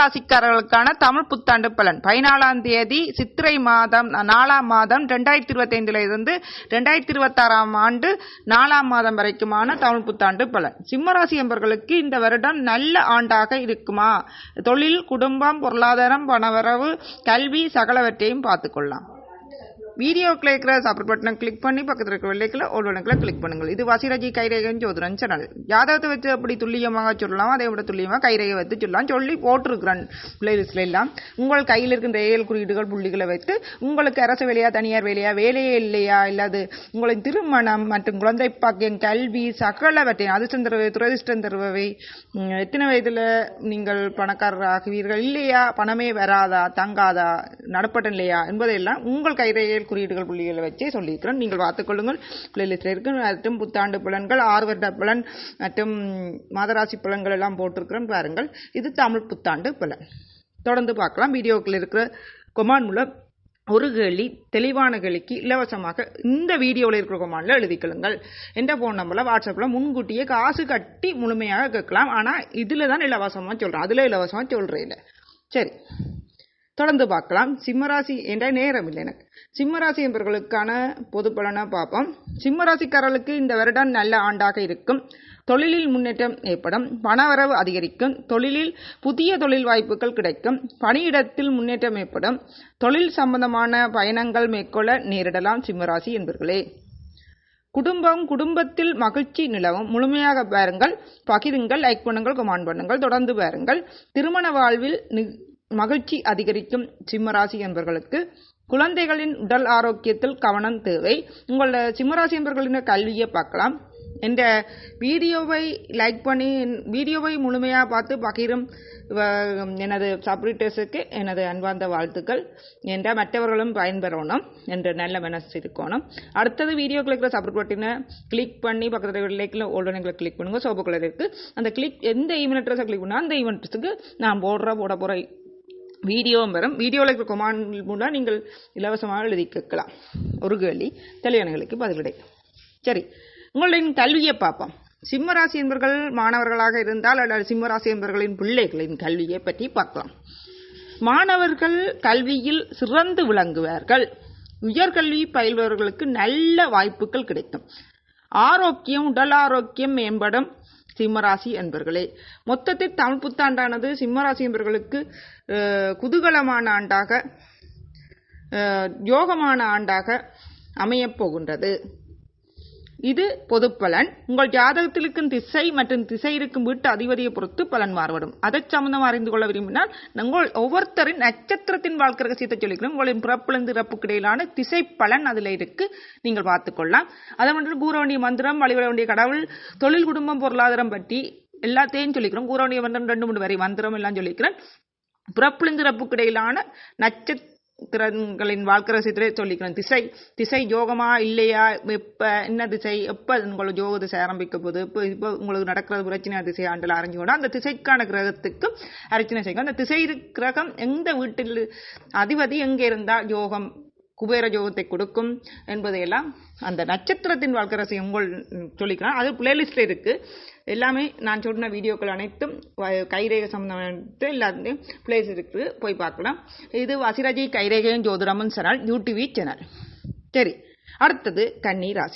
ராசிக்காரர்களுக்கான தமிழ் புத்தாண்டு பலன். பதினாலாம் தேதி சித்திரை மாதம் நாலாம் மாதம் ரெண்டாயிரத்தி இருபத்தி ஐந்துல இருந்து ரெண்டாயிரத்தி இருபத்தாறாம் ஆண்டு நாலாம் மாதம் வரைக்குமான தமிழ் புத்தாண்டு பலன். சிம்மராசி என்பவர்களுக்கு இந்த வருடம் நல்ல ஆண்டாக இருக்குமா? தொழில் குடும்பம் பொருளாதாரம் பணவரவு கல்வி சகலவற்றையும் பார்த்துக்கொள்ளலாம். வீடியோக்கில் இருக்கிற சப்போர்ட் பட்டனை கிளிக் பண்ணி பக்கத்தில் இருக்கிற வெள்ளைக்கில் ஓல் வணக்கில் கிளிக் பண்ணுங்கள். இது வசிரஜி கைரேகன் சோதரன் சேனல் ஜாதகத்தை வச்சு அப்படி துல்லியமாக சொல்லலாம்? அதை விட துல்லியமாக கைரேகை வைத்து சொல்லலாம் சொல்லி போட்டிருக்கிறேன். பிளேலிஸ்ட்ல எல்லாம். உங்கள் கையில் இருக்கிற ஏழு குறியீடுகள் புள்ளிகளை வைத்து உங்களுக்கு அரசு வேலையா தனியார் வேலையா வேலையே இல்லையா இல்லாது உங்களின் திருமணம் மற்றும் குழந்தை பாக்கியம் கல்வி சகலவற்றை அதிர்ஷ்டம் தருவை துரதிர்ஷ்டம் தருபவை எத்தனை வயதில் நீங்கள் பணக்காரர் ஆகுவீர்கள் இல்லையா? பணமே வராதா? தங்காதா? நடப்பட்டம் இல்லையா என்பதையெல்லாம் உங்கள் கைரேகையில் குறியீடுகள் புள்ளிகளை வச்சே சொல்லியிருக்கிறோம். நீங்கள் பார்த்துக்கொள்ளுங்கள் பிளேலிஸ்டில் இருக்கு மற்றும் புத்தாண்டு புலன்கள் ஆறு வருட மற்றும் மாதராசி புலன்கள் எல்லாம் போட்டிருக்கிறோம். பாருங்கள். இது தமிழ் புத்தாண்டு புலன். தொடர்ந்து பார்க்கலாம். வீடியோக்கள் இருக்கிற கொமான் மூலம் ஒரு கேள்வி தெளிவான கேள்விக்கு இலவசமாக இந்த வீடியோவில் இருக்கிற கொமாண்டில் எழுதிக்கொள்ளுங்கள் எந்த ஃபோன் நம்பரில் வாட்ஸ்அப்பில் முன்கூட்டியே காசு கட்டி முழுமையாக கேட்கலாம். ஆனால் இதில் தான் இலவசமாக சொல்கிறேன் அதில் இலவசமாக சொல்கிறேன் இல்லை. சரி. தொடர்ந்து பார்க்கலாம். சிம்மராசி என்ற நேரம் இல்லை எனக்கு. சிம்மராசி என்பவர்களுக்கான பொது பலனை பார்ப்போம். சிம்மராசிக்காரர்களுக்கு இந்த வருடம் நல்ல ஆண்டாக இருக்கும். தொழிலில் முன்னேற்றம் ஏற்படும். பணவரவு அதிகரிக்கும். தொழிலில் புதிய தொழில் வாய்ப்புகள் கிடைக்கும். பணியிடத்தில் முன்னேற்றம் ஏற்படும். தொழில் சம்பந்தமான பயணங்கள் மேற்கொள்ள நேரிடலாம் சிம்மராசி என்பவர்களே குடும்பம் குடும்பத்தில் மகிழ்ச்சி நிலவும். முழுமையாக பாருங்கள். பகிருங்கள். லைக் பண்ணுங்கள். கமெண்ட் பண்ணுங்கள். தொடர்ந்து பாருங்கள். திருமண வாழ்வில் நி- மகிழ்ச்சி அதிகரிக்கும் சிம்மராசி என்பவர்களுக்கு குழந்தைகளின் உடல் ஆரோக்கியத்தில் கவனம் தேவை. உங்களோட சிம்மராசி என்பவர்களின் கல்வியை பார்க்கலாம். இந்த வீடியோவை லைக் பண்ணி வீடியோவை முழுமையாக பார்த்து பகிரும் வ- எனது சப்ரிட்டர்ஸுக்கு எனது அன்பார்ந்த வாழ்த்துக்கள். என்ற மற்றவர்களும் பயன்பெறணும் என்ற நல்ல மனசு இருக்கணும். அடுத்தது வீடியோ கிளிக்கிற சப்ரிட் பட்டினை கிளிக் பண்ணி பக்கத்தில் லைக்கில் உடனே கிளிக் பண்ணுங்கள் சோப்பு கலர் இருக்குது அந்த கிளிக் எந்த ஈமெயில் அட்ரஸை கிளிக் பண்ணால் அந்த ஈமெயில் அட்ரஸுக்கு நான் போடுற போட போகிற வீடியோவும் வரும். வீடியோவில் இருக்கிற கொமாண்ட் மூலம் நீங்கள் இலவசமாக எழுதி கேட்கலாம். ஒரு கேள்வி தெளிவானங்களுக்கு பதில் கிடைக்கும் சரி உங்களின் கல்வியை பார்ப்போம். சிம்மராசி என்பவர்கள் மாணவர்களாக இருந்தால் அல்லது சிம்மராசி என்பவர்களின் பிள்ளைகளின் கல்வியை பற்றி பார்க்கலாம். மாணவர்கள் கல்வியில் சிறந்து விளங்குவார்கள். உயர்கல்வி பயில்பவர்களுக்கு நல்ல வாய்ப்புகள் கிடைக்கும். ஆரோக்கியம் உடல் ஆரோக்கியம் மேம்படும். சிம்மராசி என்பர்களே. மொத்தத்தில் தமிழ் புத்தாண்டானது சிம்மராசி என்பவர்களுக்கு குதூகலமான ஆண்டாக யோகமான ஆண்டாக அமையப் போகின்றது. இது பொது பலன் உங்கள் ஜாதகத்தில் இருக்கும் திசை மற்றும் திசை இருக்கும் வீட்டு அதிபதியை பொறுத்து பலன் மாறுபடும். அதை சம்பந்தம் அறிந்து கொள்ள விரும்பினால் உங்கள் ஒவ்வொருத்தரின் நட்சத்திரத்தின் வாழ்க்கை ரகசியத்தை சொல்லிக்கிறோம். உங்களின் பிறப்பிலிருந்து இறப்புக்கு இடையிலான திசை பலன் அதில் இருக்கு. நீங்கள் பார்த்துக்கொள்ளலாம் அதை மட்டும் கூற வேண்டிய மந்திரம் வழிபட வேண்டிய கடவுள் தொழில் குடும்பம் பொருளாதாரம் பற்றி எல்லாத்தையும் சொல்லிக்கிறோம். கூற வேண்டிய மந்திரம் ரெண்டு மூணு வரை மந்திரம் எல்லாம் சொல்லிக்கிறேன். பிறப்பிலிருந்து இறப்புக்கு இடையிலான கிரகங்களின் வாழ்க்கை சித்திரை சொல்லிக்கிறேன். திசை திசை யோகமா இல்லையா? எப்போ என்ன திசை? எப்போ உங்களுக்கு யோக திசை ஆரம்பிக்க போகுது இப்போ இப்போ உங்களுக்கு நடக்கிறது பிரச்சனை திசை ஆண்டில் அறிஞ்சு அந்த திசைக்கான கிரகத்துக்கு அர்ச்சனை செய்யும் அந்த திசை கிரகம் எந்த வீட்டில் அதிபதி எங்கே இருந்தால் யோகம் குபேர யோகத்தை கொடுக்கும் என்பதையெல்லாம் அந்த நட்சத்திரத்தின் வாழ்க்கை ரகசியம் உங்கள் சொல்லிக்கலாம் சொல்லிக்கிறேன் அது பிளேலிஸ்டில் இருக்குது எல்லாமே நான் சொன்ன வீடியோக்கள் அனைத்தும் கைரேக கைரேகை சம்பந்தமான எல்லாத்தையும் பிளேஸ் இருக்குது போய் பார்க்கலாம். இது வசிராஜி கைரேகையும் ஜோதிடமும் சேனல் யூடிவி சேனல் சரி. அடுத்தது கன்னி ராசி.